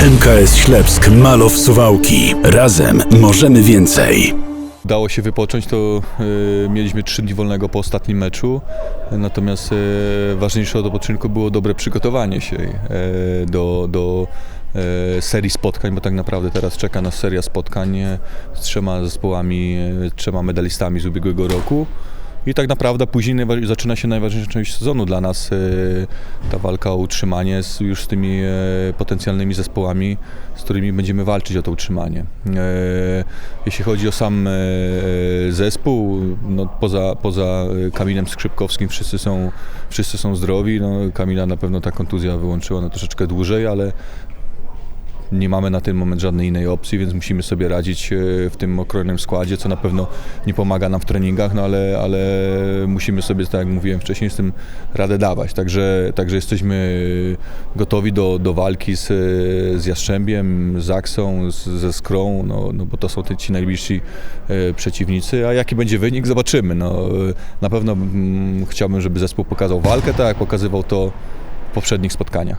MKS Ślepsk, Malow, Suwałki. Razem możemy więcej. Udało się wypocząć, to e, mieliśmy trzy dni wolnego po ostatnim meczu, natomiast e, ważniejsze od odpoczynku było dobre przygotowanie się e, do, do e, serii spotkań, bo tak naprawdę teraz czeka nas seria spotkań e, z trzema zespołami, e, trzema medalistami z ubiegłego roku. I tak naprawdę później zaczyna się najważniejsza część sezonu dla nas, e, ta walka o utrzymanie z, już z tymi e, potencjalnymi zespołami, z którymi będziemy walczyć o to utrzymanie. E, Jeśli chodzi o sam zespół, no poza, poza Kamilem Skrzypkowskim wszyscy są, wszyscy są zdrowi. No, Kamila na pewno ta kontuzja wyłączyła na troszeczkę dłużej, ale nie mamy na ten moment żadnej innej opcji, więc musimy sobie radzić e, w tym okrojnym składzie, co na pewno nie pomaga nam w treningach, no ale, ale musimy sobie, tak jak mówiłem wcześniej, z tym radę dawać. Także, także jesteśmy gotowi do, do walki z, z Jastrzębiem, z Aksą, z, ze Skrą, no, no bo to są te, ci najbliżsi e, przeciwnicy, a jaki będzie wynik, zobaczymy. No, e, na pewno mm, chciałbym, żeby zespół pokazał walkę, tak jak pokazywał to w poprzednich spotkaniach.